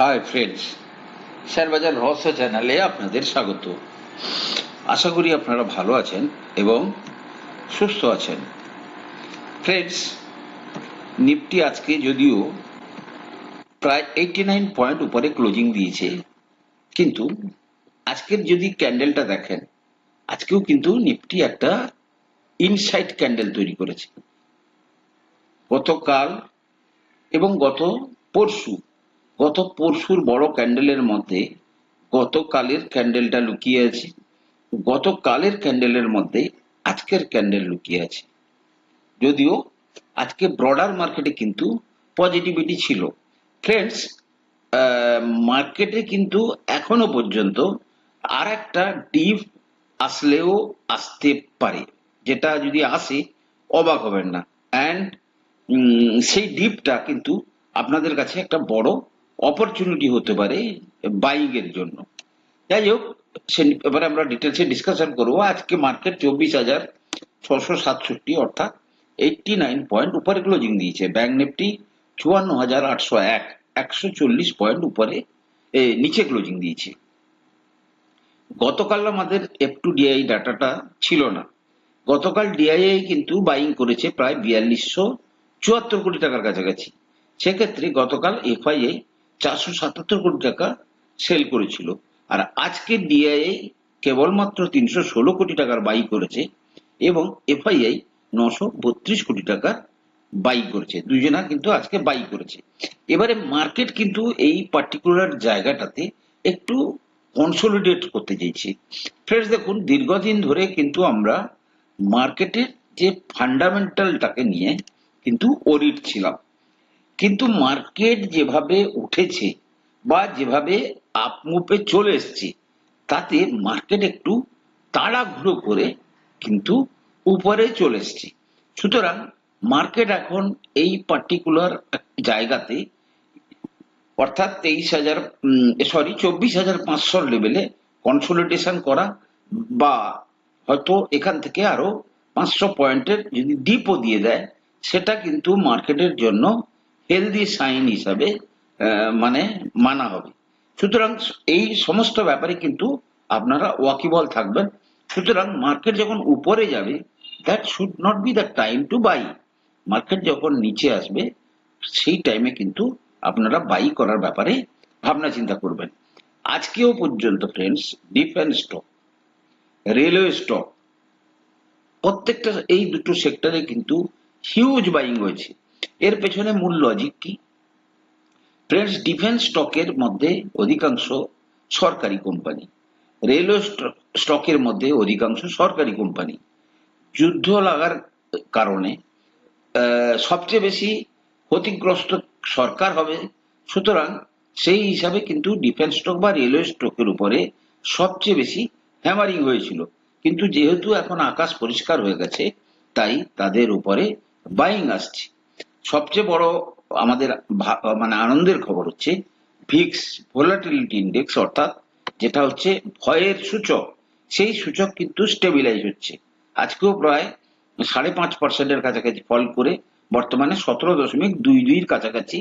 Hi friends শেয়ারবাজার রহস্য চ্যানেলে আপনাদের স্বাগত। আশা করি আপনারা ভালো আছেন এবং সুস্থ আছেন। ফ্রেন্ডস নিফটি আজকে যদিও প্রায় এইটি নাইন পয়েন্ট উপরে ক্লোজিং দিয়েছে, কিন্তু আজকের যদি ক্যান্ডেলটা দেখেন, আজকেও কিন্তু নিফটি একটা ইনসাইড ক্যান্ডেল তৈরি করেছে। গতকাল এবং গত পরশু গত পরশুর বড় ক্যান্ডেলের মধ্যে গতকালের ক্যান্ডেলটা লুকিয়ে আছে। গতকালের ক্যান্ডেলের মধ্যে আজকের ক্যান্ডেল লুকিয়ে আছে। যদিও আজকে ব্রডার মার্কেটে কিন্তু পজিটিভিটি ছিল। ফ্রেন্ডস মার্কেটে কিন্তু এখনও পর্যন্ত আর একটা ডিপ আসলেও আসতে পারে। যেটা যদি আসে, অবাক হবেন না। অ্যান্ড সেই ডিপটা কিন্তু আপনাদের কাছে একটা বড় অপরচুনিটি হতে পারে বাইং এর জন্য। যাই হোক সে এবারে আমরা ডিটেলসে ডিসকাশন করব। আজকে মার্কেট চব্বিশ হাজার ছশো সাতষট্টি, অর্থাৎ এইটটি নাইন পয়েন্ট উপরে ক্লোজিং দিয়েছে। ব্যাংক নিফটি চুয়ান্ন হাজার আটশো এক, একশো চল্লিশ পয়েন্ট উপরে নিচে ক্লোজিং দিয়েছে। গতকাল আমাদের এফ টু ডিআই ডাটাটা ছিল না। গতকাল ডিআইআই কিন্তু বাইং করেছে প্রায় বিয়াল্লিশশো চুয়াত্তর কোটি টাকার কাছাকাছি। সেক্ষেত্রে গতকাল এফআইআই চারশো সাতাত্তর কোটি টাকা সেল করেছিল। আর আজকে ডিআইআই কেবলমাত্র তিনশো ষোলো কোটি টাকার বাই করেছে এবং এফআইআই নশো বত্রিশ কোটি টাকার বাই করেছে। দুজনা কিন্তু আজকে বাই করেছে। এবারে মার্কেট কিন্তু এই পার্টিকুলার জায়গাটাতে একটু কনসোলিডেট করতে চাইছে। ফ্রেন্ডস দেখুন, দীর্ঘদিন ধরে কিন্তু আমরা মার্কেটের যে ফান্ডামেন্টালটাকে নিয়ে কিন্তু অডিট ছিলাম। কিন্তু মার্কেট যেভাবে উঠেছে বা যেভাবে আপমুপে চলে এসছে, তাতে মার্কেট একটু তাড়াহুড়ো করে কিন্তু উপরে চলে এসছে। সুতরাং মার্কেট এখন এই পার্টিকুলার জায়গাতে, অর্থাৎ তেইশ হাজার সরি চব্বিশ হাজার পাঁচশোর লেভেলে কনসোলিডেশন করা বা হয়তো এখান থেকে আরও পাঁচশো পয়েন্টের যদি ডিপও দিয়ে দেয়, সেটা কিন্তু মার্কেটের জন্য হেলদি সাইন হিসাবে মানে মানা হবে। সুতরাং এই সমস্ত ব্যাপারে কিন্তু আপনারা ওয়াকিবল থাকবেন। সুতরাং মার্কেট যখন উপরে যাবে that should not be the time to buy market যখন নিচে আসবে, সেই টাইমে কিন্তু আপনারা বাই করার ব্যাপারে ভাবনা চিন্তা করবেন। আজকেও পর্যন্ত friends defence stock railway stock প্রত্যেকটা এই দুটো সেক্টরে কিন্তু হিউজ বাইং হয়েছে। এর পেছনে মূল লজিক কি? ফ্রেন্ডস ডিফেন্স স্টকের মধ্যে অধিকাংশ সরকারি কোম্পানি রেলওয়ে স্টকের মধ্যে অধিকাংশ সরকারি কোম্পানি যুদ্ধ লাগার কারণে সবচেয়ে বেশি ক্ষতিগ্রস্ত সরকার হবে। সুতরাং সেই হিসাবে কিন্তু ডিফেন্স স্টক বা রেলওয়ে স্টকের উপরে সবচেয়ে বেশি হ্যামারিং হয়েছিল। কিন্তু যেহেতু এখন আকাশ পরিষ্কার হয়ে গেছে, তাই তাদের উপরে বাইং আসছে। সবচেয়ে বড় আমাদের মানে আনন্দের খবর হচ্ছে ভিক্স ভোলাটিলিটি ইন্ডেক্স অর্থাৎ যেটা হচ্ছে ভয়ের সূচক, সেই সূচক কিন্তু স্টেবিলাইজ হচ্ছে। আজকেও প্রায় সাড়ে পাঁচ পার্সেন্টের কাছাকাছি ফল করে বর্তমানে সতেরো দশমিক দুই দুইয়ের কাছাকাছি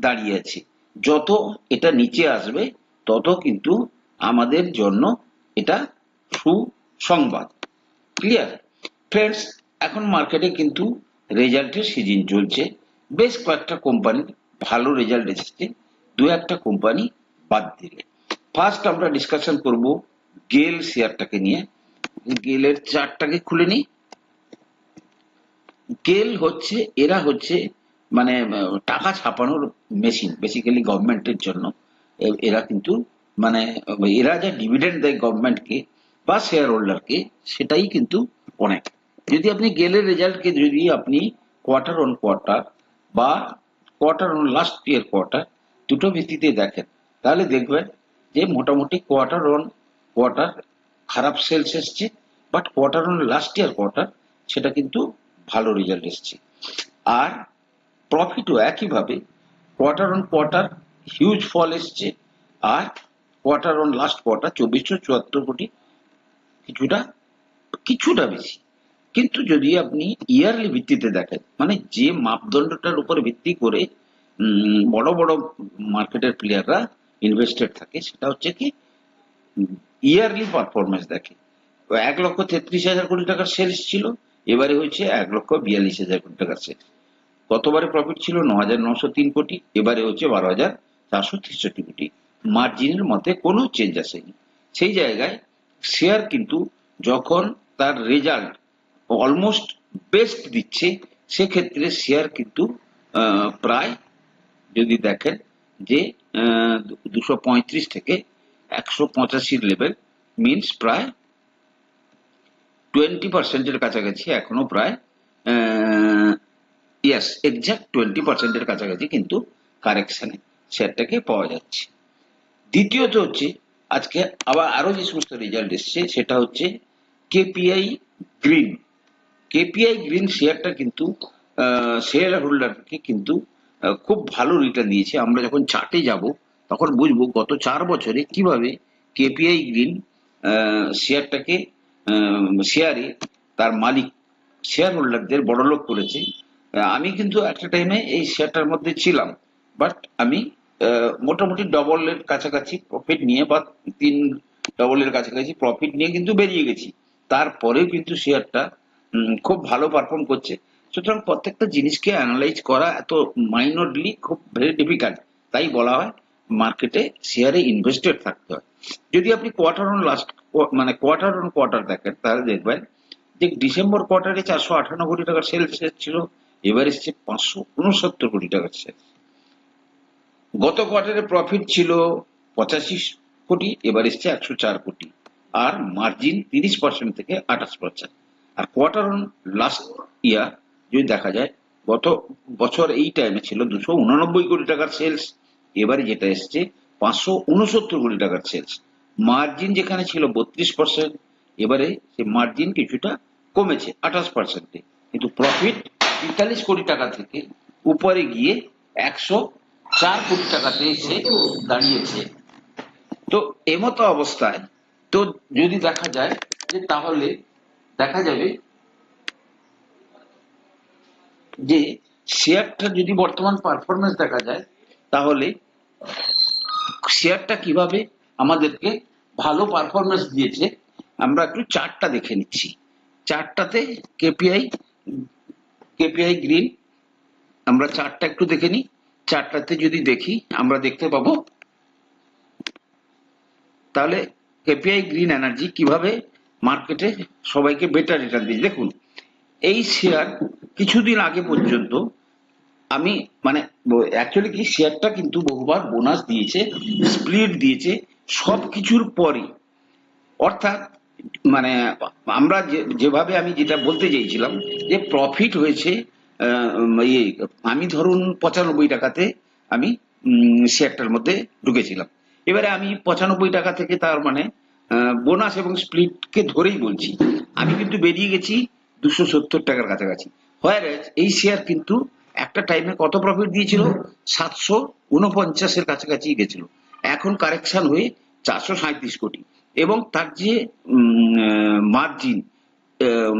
দাঁড়িয়ে আছে। যত এটা নিচে আসবে, তত কিন্তু আমাদের জন্য এটা সুসংবাদ। ক্লিয়ার ফ্রেন্ডস এখন মার্কেটে কিন্তু রেজাল্টের সিজন চলছে। বেশ কয়েকটা কোম্পানির ভালো রেজাল্ট এসেছে। দু একটা কোম্পানি বাদ দিলে। ফার্স্ট আমরা ডিসকাশন করব গেল শেয়ারটাকে নিয়ে। গেলের চার্টটাকে খুলে নিই। গেল হচ্ছে, এরা হচ্ছে মানে টাকা ছাপানোর মেশিন বেসিক্যালি গভর্নমেন্টের জন্য। এরা কিন্তু মানে এরা যা ডিভিডেন্ড দেয় গভর্নমেন্টকে বা শেয়ার হোল্ডারকে সেটাই কিন্তু অনেক। যদি আপনি গেলের রেজাল্টকে যদি আপনি কোয়ার্টার অন কোয়ার্টার বা quarter on last year quarter দুটো ভিত্তিতে দেখেন, তাহলে দেখবেন যে মোটামুটি কোয়ার্টার অন কোয়ার্টার খারাপ সেলস এসছে but quarter on last year quarter সেটা কিন্তু ভালো রেজাল্ট এসছে। আর প্রফিটও একইভাবে quarter on quarter huge fall এসছে, আর কোয়ার্টার অন লাস্ট কোয়ার্টার চব্বিশশো চুয়াত্তর কোটি কিছুটা কিছুটা বেশি। কিন্তু যদি আপনি ইয়ারলি ভিত্তিতে দেখেন মানে যে মাপদণ্ডটার উপর ভিত্তি করে বড় বড় মার্কেটের প্লেয়াররা ইনভেস্টেড থাকে, সেটা হচ্ছে কি ইয়ারলি পারফরমেন্স দেখে। এক লক্ষ তেত্রিশ হাজার কোটি টাকার সেলস ছিল, এবারে হয়েছে এক লক্ষ বিয়াল্লিশ হাজার কোটি টাকার সেলস গতবারে প্রফিট ছিল? ন হাজার নশো তিন কোটি, এবারে হচ্ছে বারো হাজার চারশো তেষট্টি কোটি। মার্জিনের মধ্যে কোনো চেঞ্জ আসেনি। সেই জায়গায় শেয়ার কিন্তু যখন তার রেজাল্ট অলমোস্ট বেস্ট দিচ্ছে, সেক্ষেত্রে শেয়ার কিন্তু প্রায় যদি দেখেন যে দুশো পঁয়ত্রিশ থেকে একশো পঁচাশির লেভেল মিনস প্রায় টোয়েন্টি পার্সেন্টের কাছাকাছি, এখনও প্রায় ইয়াস এক্সাক্ট টোয়েন্টি পার্সেন্টের কাছাকাছি কিন্তু কারেকশানে শেয়ারটাকে পাওয়া যাচ্ছে। দ্বিতীয়ত হচ্ছে, আজকে আবার আরও যে সমস্ত রেজাল্ট এসছে, সেটা হচ্ছে কেপিআই গ্রিন কেপিআই গ্রিন শেয়ারটা কিন্তু শেয়ার হোল্ডারকে কিন্তু খুব ভালো রিটার্ন দিয়েছে। আমরা যখন চার্টে যাব, তখন বুঝব গত চার বছরে কীভাবে কেপিআই গ্রিন শেয়ারটাকে শেয়ারে তার মালিক শেয়ার হোল্ডারদের বড়লোক করেছে। আমি কিন্তু একটা টাইমে এই শেয়ারটার মধ্যে ছিলাম বাট আমি মোটামুটি ডবলের কাছাকাছি প্রফিট নিয়ে বা তিন ডবলের কাছাকাছি প্রফিট নিয়ে কিন্তু বেরিয়ে গেছি। তারপরেও কিন্তু শেয়ারটা খুব ভালো পারফর্ম করছে। সুতরাং প্রত্যেকটা জিনিসকে অ্যানালাইজ করা এত মাইনরলি খুব ভেরি ডিফিকাল্ট তাই বলা হয় মার্কেটে শেয়ারে ইনভেস্টেড থাকতে হয়। যদি আপনি কোয়ার্টার অন লাস্ট মানে কোয়ার্টার অন কোয়ার্টার দেখেন, তাহলে দেখবেন যে ডিসেম্বর কোয়ার্টারে চারশো আঠান্ন কোটি টাকার সেলস ছিল এবার এসছে পাঁচশো উনসত্তর কোটি টাকার সেলস গত কোয়ার্টারে প্রফিট ছিল পঁচাশি কোটি, এবার এসছে একশো চার কোটি। আর মার্জিন তিরিশ পার্সেন্ট থেকে আঠাশ পার্সেন্ট আর কোয়ার্টার অন লাস্ট ইয়ার যদি দেখা যায়, গত বছর এই টাইমে ছিল দুশো উননব্বই কোটি টাকার সেলস এবারে যেটা এসছে, পাঁচশো উনসত্তর কোটি টাকার সেলস মার্জিন যেখানে ছিল বত্রিশ পার্সেন্ট এবারে সে মার্জিন কিছুটা কমেছে, আঠাশ পার্সেন্টে কিন্তু প্রফিট তেতাল্লিশ কোটি টাকা থেকে উপরে গিয়ে একশো চার কোটি টাকাতে এসে দাঁড়িয়েছে। তো এমতো অবস্থায়, তো যদি দেখা যায় যে তাহলে দেখা যাবে যে শেয়ারটা যদি বর্তমান পারফরমেন্স দেখা যায়, তাহলে শেয়ারটা কীভাবে আমাদেরকে ভালো পারফরমেন্স দিয়েছে, আমরা একটু চার্টটা দেখে নিচ্ছি। চার্টটাতে কেপিআই কেপিআই গ্রিন আমরা চারটা একটু দেখে নিই। চারটাতে যদি দেখি, আমরা দেখতে পাবো, তাহলে কেপিআই গ্রিন এনার্জি কীভাবে মার্কেটে সবাইকে বেটার রিটার্ন দিয়েছে। দেখুন, এই শেয়ার কিছুদিন আগে পর্যন্ত আমি মানে অ্যাকচুয়ালি কি শেয়ারটা কিন্তু বহুবার বোনাস দিয়েছে স্প্লিট দিয়েছে সব কিছুর পরই। অর্থাৎ মানে আমরা যেভাবে আমি যেটা বলতে চাইছিলাম, যে প্রফিট হয়েছে ইয়ে আমি ধরুন পঁচানব্বই টাকাতে আমি শেয়ারটার মধ্যে ঢুকেছিলাম। এবারে আমি পঁচানব্বই টাকা থেকে তার মানে বোনাস এবং স্প্লিটকে ধরেই বলছি। আমি কিন্তু বেরিয়ে গেছি দুশো সত্তর টাকার কাছাকাছি। হয় এই শেয়ার কিন্তু একটা টাইমে কত প্রফিট দিয়েছিল? সাতশো উনপঞ্চাশের কাছাকাছি গেছিল। এখন কারেকশন হয়ে চারশো সাঁত্রিশ কোটি। এবং তার যে মার্জিন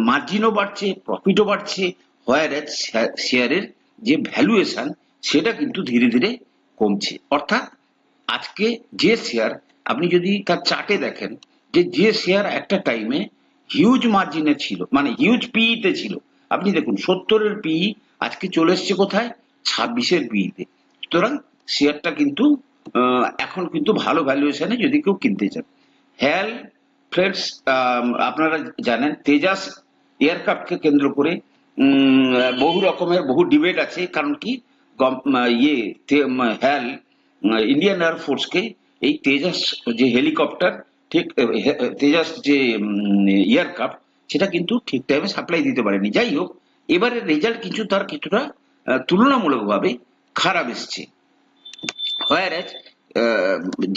মার্জিনও বাড়ছে প্রফিটও বাড়ছে। হোয়ার শেয়ারের যে ভ্যালুয়েশন সেটা কিন্তু ধীরে ধীরে কমছে। অর্থাৎ আজকে যে শেয়ার আপনি যদি তার চার্টে দেখেন যে যে শেয়ার একটা টাইমে হিউজ মার্জিনে ছিল মানে হিউজ পিইতে ছিল। আপনি দেখুন, সত্তরের পিই আজকে চলে এসছে কোথায়? ছাব্বিশের পিইতে সুতরাং শেয়ারটা কিন্তু এখন কিন্তু ভালো ভ্যালুয়েশনে যদি কেউ কিনতে চান হ্যাল ফ্রেন্ডস আপনারা জানেন, তেজাস এয়ারক্রাফটকে কেন্দ্র করে বহু রকমের, বহু ডিবেট আছে। কারণ কি? ইয়ে হ্যাল ইন্ডিয়ান এয়ার ফোর্সকে এই তেজাস যে হেলিকপ্টার ঠিক তেজাস যে এয়ারক্রাফট সেটা কিন্তু ঠিক টাইমে সাপ্লাই দিতে পারেনি। যাই হোক এবারে রেজাল্ট কিছু তার কিছুটা তুলনামূলকভাবে খারাপ এসছে।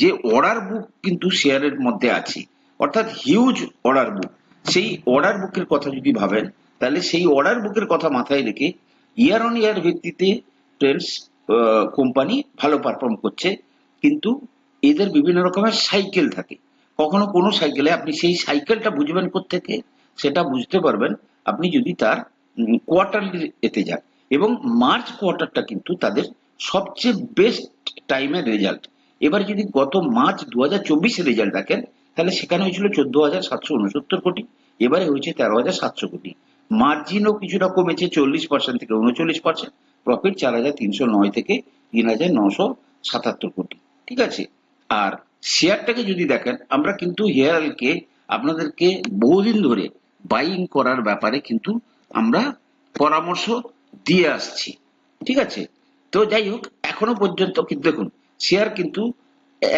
যে অর্ডার বুক কিন্তু শেয়ারের মধ্যে আছে, অর্থাৎ হিউজ অর্ডার বুক সেই অর্ডার বুকের কথা যদি ভাবেন, তাহলে সেই অর্ডার বুকের কথা মাথায় রেখে ইয়ার অন ইয়ার ভিত্তিতে ট্রেন্ডস কোম্পানি ভালো পারফর্ম করছে, কিন্তু এদের বিভিন্ন রকমের সাইকেল থাকে। কখনো কোনো সাইকেলে আপনি সেই সাইকেলটা বুঝবেন থেকে সেটা বুঝতে পারবেন আপনি যদি তার কোয়ার্টারলি এতে যান। এবং মার্চ কোয়ার্টারটা কিন্তু তাদের সবচেয়ে বেস্ট টাইমের রেজাল্ট এবার যদি গত মার্চ দু হাজার চব্বিশের রেজাল্ট দেখেন, তাহলে সেখানে হয়েছিল চোদ্দ হাজার সাতশো উনসত্তর কোটি, এবারে হয়েছে তেরো হাজার সাতশো কোটি। মার্জিনও কিছুটা কমেছে চল্লিশ পার্সেন্ট থেকে উনচল্লিশ পার্সেন্ট প্রফিট চার হাজার তিনশো নয় থেকে তিন হাজার নশো সাতাত্তর কোটি। ঠিক আছে? আর শেয়ারটাকে যদি দেখেন, আমরা কিন্তু হেয়ারকে আপনাদেরকে বহুদিন ধরে বাইং করার ব্যাপারে কিন্তু আমরা পরামর্শ দিয়ে আসছি। ঠিক আছে? তো যাই হোক, এখনও পর্যন্ত কিন্তু দেখুন শেয়ার কিন্তু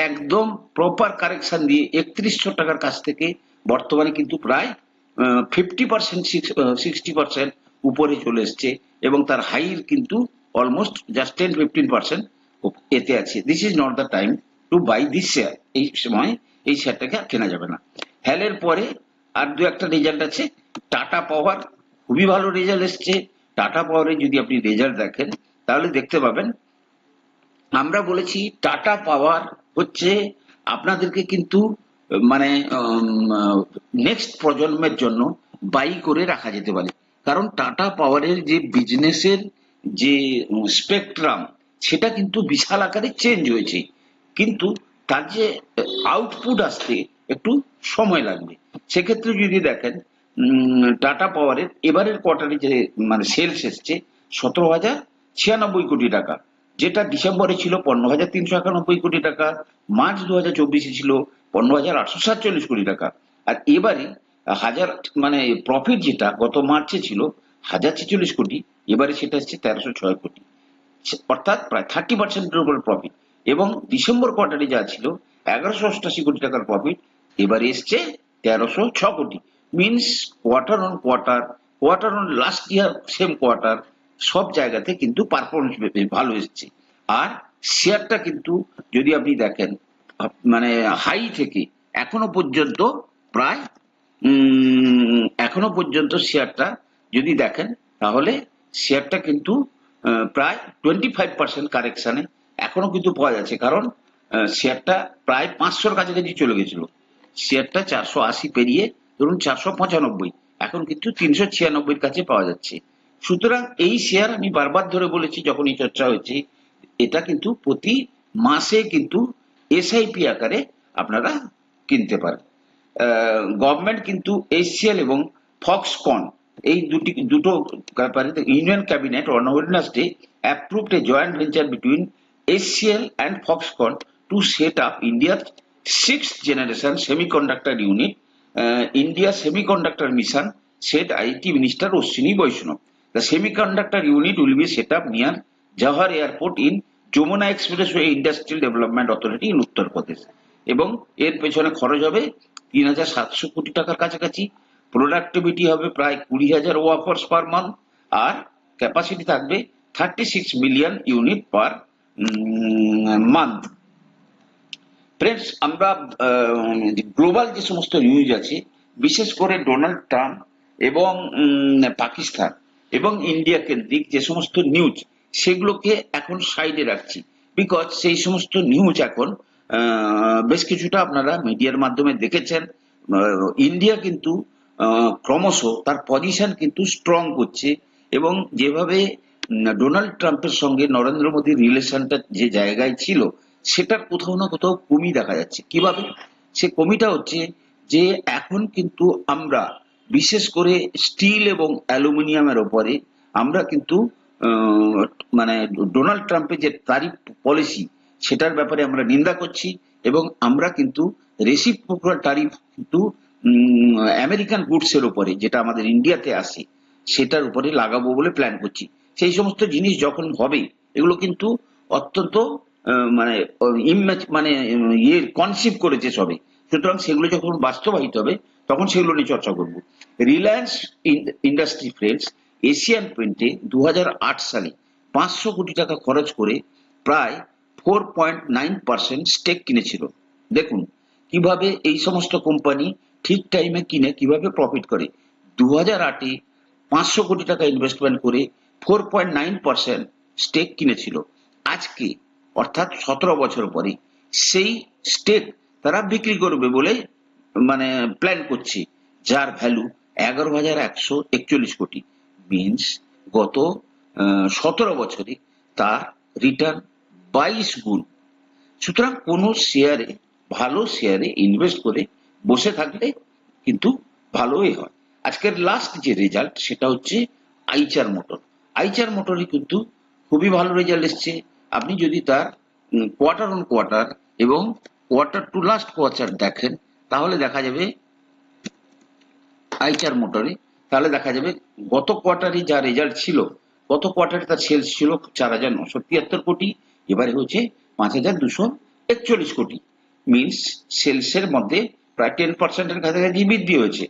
একদম প্রপার কারেকশন দিয়ে একত্রিশশো টাকার কাছ থেকে বর্তমানে কিন্তু প্রায় ফিফটি পার্সেন্ট সিক্সটি পার্সেন্ট উপরে চলে এসছে এবং তার হাইর কিন্তু almost just ten fifteen percent এতে আছে। This is not the time to buy this share এই সময় এই শেয়ারটাকে আর কেনা যাবে না। হ্যালের পরে আর দু একটা রেজাল্ট আছে। টাটা পাওয়ার খুবই ভালো রেজাল্ট এসছে। টাটা পাওয়ারে যদি আপনি রেজাল্ট দেখেন, তাহলে দেখতে পাবেন, আমরা বলেছি টাটা পাওয়ার হচ্ছে আপনাদেরকে কিন্তু মানে নেক্সট প্রজন্মের জন্য বাই করে রাখা যেতে পারে। কারণ টাটা পাওয়ারের যে বিজনেসের যে স্পেকট্রাম সেটা কিন্তু বিশাল আকারে চেঞ্জ হয়েছে। কিন্তু তার যে আউটপুট আসতে একটু সময় লাগবে। সেক্ষেত্রে যদি দেখেন টাটা পাওয়ারের এবারের কোয়ার্টারে যে মানে সেলস এসছে সতেরো হাজার ছিয়ানব্বই কোটি টাকা, যেটা ডিসেম্বরে ছিল পনেরো হাজার তিনশো একানব্বই কোটি টাকা, মার্চ দু হাজার চব্বিশে ছিল পনেরো হাজার আটশো সাতচল্লিশ কোটি টাকা। আর এবারে হাজার মানে প্রফিট যেটা গত মার্চে ছিল হাজার ছেচল্লিশ কোটি, এবারে সেটা এসছে তেরোশো ছয় কোটি। অর্থাৎ প্রায় থার্টি পার্সেন্টের উপর প্রফিট এবং ডিসেম্বর কোয়ার্টারে যা ছিল, এগারোশো অষ্টাশি কোটি টাকার প্রফিট এবার এসছে তেরোশো ছ কোটি। Means quarter on quarter quarter on last year same quarter সব জায়গাতে কিন্তু পারফরমেন্স ভালো এসছে। আর শেয়ারটা কিন্তু যদি আপনি দেখেন মানে হাই থেকে এখনও পর্যন্ত প্রায় এখনও পর্যন্ত শেয়ারটা যদি দেখেন, তাহলে শেয়ারটা কিন্তু প্রায় টোয়েন্টি ফাইভ পার্সেন্ট কারেকশানে এখনও কিন্তু পাওয়া যাচ্ছে, কারণ শেয়ারটা প্রায় পাঁচশোর কাছাকাছি চলে গেছিল। শেয়ারটা চারশো আশি পেরিয়ে, ধরুন চারশো পঁচানব্বই, এখন কিন্তু তিনশো ছিয়ানব্বইয়ের কাছে পাওয়া যাচ্ছে। সুতরাং এই শেয়ার আমি বারবার ধরে বলেছি, যখন এই চর্চা হয়েছে, এটা কিন্তু প্রতি মাসে কিন্তু এসআইপি আকারে আপনারা কিনতে পারেন। গভর্নমেন্ট কিন্তু এসিএল এবং ফক্সকন এই দুটি, দুটো union cabinet on Wednesday approved a joint venture between HCL and Foxconn to set up ইন্ডিয়ার six generation semiconductor unit India semiconductor mission said IT Minister Oshini Vaishnav. The semiconductor unit will be set up near Jawahar Airport in Yamuna expressway industrial development authority in Uttar Pradesh এবং এর পেছনে খরচ হবে তিন হাজার সাতশো কোটি টাকার কাছাকাছি প্রোডাক্টিভিটি হবে প্রায় কুড়ি হাজার ওয়াফার্স পার মান্থ আর ক্যাপাসিটি থাকবে thirty six million unit per month friends আমরা গ্লোবাল যে সমস্ত নিউজ আছে, বিশেষ করে ডোনাল্ড ট্রাম্প এবং পাকিস্তান এবং ইন্ডিয়া কেন্দ্রিক যে সমস্ত নিউজ সেগুলোকে এখন সাইডে রাখছি। বিকজ সেই সমস্ত নিউজ এখন বেশ কিছুটা আপনারা মিডিয়ার মাধ্যমে দেখেছেন। ইন্ডিয়া কিন্তু ক্রমশ তার পজিশন কিন্তু স্ট্রং করছে এবং যেভাবে ডোনাল্ড ট্রাম্পের সঙ্গে নরেন্দ্র মোদীর রিলেশনটা যে জায়গায় ছিল, সেটার কোথাও না কোথাও কমি দেখা যাচ্ছে। কীভাবে? সে কমিটা হচ্ছে যে এখন কিন্তু আমরা, বিশেষ করে স্টিল এবং অ্যালুমিনিয়ামের ওপরে, আমরা কিন্তু মানে ডোনাল্ড ট্রাম্পের যে তারিফ পলিসি সেটার ব্যাপারে আমরা নিন্দা করছি এবং আমরা কিন্তু রেসিপ্রোকাল তারিফ কিন্তু আমেরিকান গুডসের উপরে, যেটা আমাদের ইন্ডিয়াতে আসে, সেটার উপরে লাগাবো বলে প্ল্যান করছি। সেই সমস্ত জিনিস যখন হবে, এগুলো কিন্তু অত্যন্ত মানে ইমেজ মানে ইয়ে কনসিভ করেছে সবে। সুতরাং সেগুলো যখন বাস্তবায়িত হবে, তখন সেগুলো নিয়ে চর্চা করব। রিলায়েন্স ইন্ডাস্ট্রি ফ্রেন্ডস এশিয়ান পেন্টে দু সালে পাঁচশো কোটি টাকা খরচ করে প্রায় four point nine percent stake কিনেছিল। দেখুন, কীভাবে এই সমস্ত কোম্পানি ঠিক টাইমে কিনে, কীভাবে প্রফিট করে। দু হাজার আটে পাঁচশো কোটি টাকা ইনভেস্টমেন্ট করে four point nine percent stake কিনেছিল। আজকে, অর্থাৎ সতেরো বছর পরে সেই স্টেক তারা বিক্রি করবে বলে মানে প্ল্যান করছে, যার ভ্যালু এগারো হাজার একশো একচল্লিশ কোটি। মিনস গত সতেরো বছরে তার রিটার্ন বাইশ গুণ। সুতরাং কোনো শেয়ারে ভালো শেয়ারে ইনভেস্ট করে বসে থাকলে কিন্তু ভালোই হয়। আজকের লাস্ট যে রেজাল্ট সেটা হচ্ছে আইচার মোটর। আইচার মোটরে কিন্তু খুবই ভালো রেজাল্ট এসছে। আপনি যদি তার কোয়ার্টার অন কোয়ার্টার এবং কোয়ার্টার টু লাস্ট কোয়ার্টার দেখেন, তাহলে দেখা যাবে আইচার মোটরে, তাহলে দেখা যাবে গত কোয়ার্টারে যা রেজাল্ট ছিল, গত কোয়ার্টারে তার সেলস ছিল চার হাজার নশো তিয়াত্তর কোটি, এবারে হচ্ছে পাঁচ হাজার দুশো একচল্লিশ কোটি। মিনস সেলসের মধ্যে প্রায় টেন পার্সেন্টের কাছাকাছি বৃদ্ধি হয়েছে।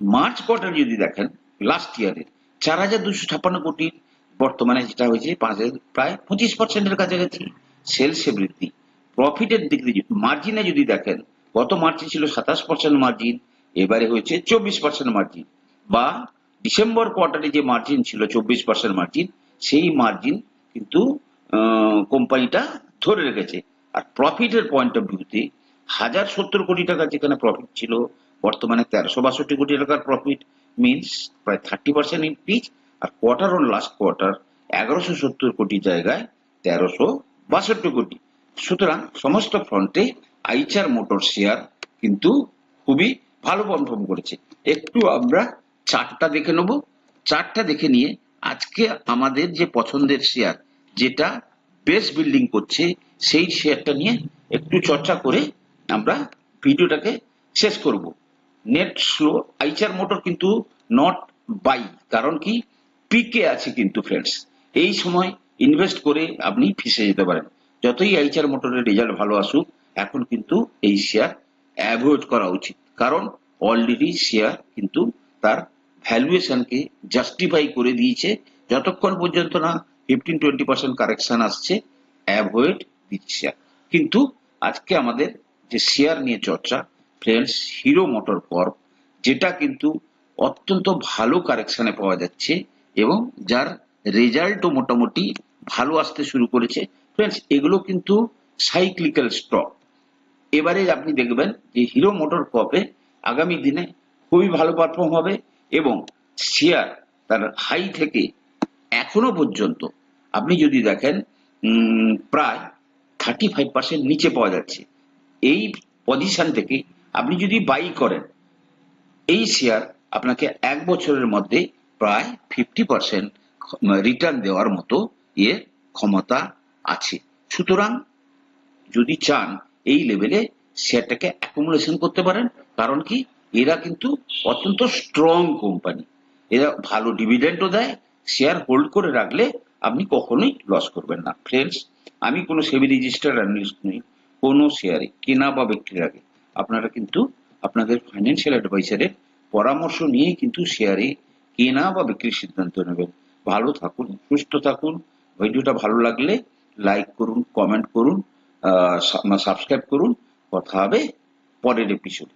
মার্চ কোয়ার্টার যদি দেখেন লাস্ট ইয়ারের চার হাজার দুশো ছাপ্পান্ন কোটির বর্তমানে যেটা হয়েছে, পাঁচ হাজার প্রায় পঁচিশ পার্সেন্টের কাছাকাছি সেলসে বৃদ্ধি। প্রফিটের দিক দিয়ে মার্জিনে যদি দেখেন, গত মার্চে ছিল সাতাশ পার্সেন্ট মার্জিন এবারে হয়েছে চব্বিশ পার্সেন্ট মার্জিন বা ডিসেম্বর কোয়ার্টারে যে মার্জিন ছিল চব্বিশ পার্সেন্ট মার্জিন সেই মার্জিন কিন্তু কোম্পানিটা ধরে রেখেছে। আর প্রফিটের পয়েন্ট অফ ভিউতে হাজার সত্তর কোটি টাকা যেখানে প্রফিট ছিল, বর্তমানে তেরোশো বাষট্টি কোটি টাকার প্রফিট মিনস প্রায় থার্টি পার্সেন্ট ইনক্রিজ আর কোয়ার্টার অন লাস্ট কোয়ার্টার এগারোশো সত্তর কোটি জায়গায় তেরোশো বাষট্টি কোটি। সুতরাং সমস্ত ফ্রন্টে আইচার মোটর শেয়ার কিন্তু খুবই ভালো পারফর্ম করেছে। একটু আমরা চারটা দেখে নেব। চার্টটা দেখে নিয়ে আজকে আমাদের যে পছন্দের শেয়ার যেটা বেস বিল্ডিং করছে, সেই শেয়ারটা নিয়ে একটু চর্চা করে আমরা ভিডিওটাকে শেষ করব। নেট স্লো আইচার মোটর কিন্তু নট বাই কারণ কি? পিকে আছে কিন্তু ফ্রেন্ডস এই সময় ইনভেস্ট করে আপনি ফিসে যেতে পারেন। যতই আইচার মোটরের রেজাল্ট ভালো আসুক, এখন কিন্তু এই শেয়ার অ্যাভয়েড করা উচিত। কারণ অলরেডি শেয়ার কিন্তু তার ভ্যালুয়েশনকে জাস্টিফাই করে দিয়েছে। যতক্ষণ পর্যন্ত না ফিফটিন টোয়েন্টি পার্সেন্ট কারেকশন আসছে অ্যাভয়েড দিচ্ছে কিন্তু আজকে আমাদের যে শেয়ার নিয়ে চর্চা ফ্রেন্ডস হিরো মোটর কর্প যেটা কিন্তু অত্যন্ত ভালো কারেকশনে পাওয়া যাচ্ছে এবং যার রেজাল্টও মোটামুটি ভালো আসতে শুরু করেছে। ফ্রেন্ডস এগুলো কিন্তু সাইক্লিক্যাল স্টক এবারে আপনি দেখবেন যে হিরো মোটর কপে আগামী দিনে খুবই ভালো পারফর্ম হবে এবং শেয়ার তার হাই থেকে এখনও পর্যন্ত আপনি যদি দেখেন প্রায় থার্টি ফাইভ পার্সেন্ট নিচে পাওয়া যাচ্ছে। এই পজিশন থেকে আপনি যদি বাই করেন, এই শেয়ার আপনাকে এক বছরের মধ্যে প্রায় ফিফটি পার্সেন্ট রিটার্ন দেওয়ার মতো এর ক্ষমতা আছে। সুতরাং যদি চান এই লেভেলে শেয়ারটাকে অ্যাকুমুলেশন করতে পারেন, কারণ কি? এরা কিন্তু অত্যন্ত স্ট্রং কোম্পানি এরা ভালো ডিভিডেন্ডও দেয় শেয়ার হোল্ড করে রাখলে আপনি কখনোই লস করবেন না। ফ্রেন্ডস আমি কোনো সেবি রেজিস্টার অ্যানালিস্ট নই, কোনো শেয়ারে কেনা বা বিক্রির আগে। আপনারা কিন্তু আপনাদের ফাইন্যান্সিয়াল অ্যাডভাইসারের পরামর্শ নিয়েই কিন্তু শেয়ারে কেনা বা বিক্রির সিদ্ধান্ত নেবেন ভালো থাকুন, সুস্থ থাকুন। ভিডিওটা ভালো লাগলে লাইক করুন কমেন্ট করুন সাবস্ক্রাইব করুন। কথা হবে পরের এপিসোড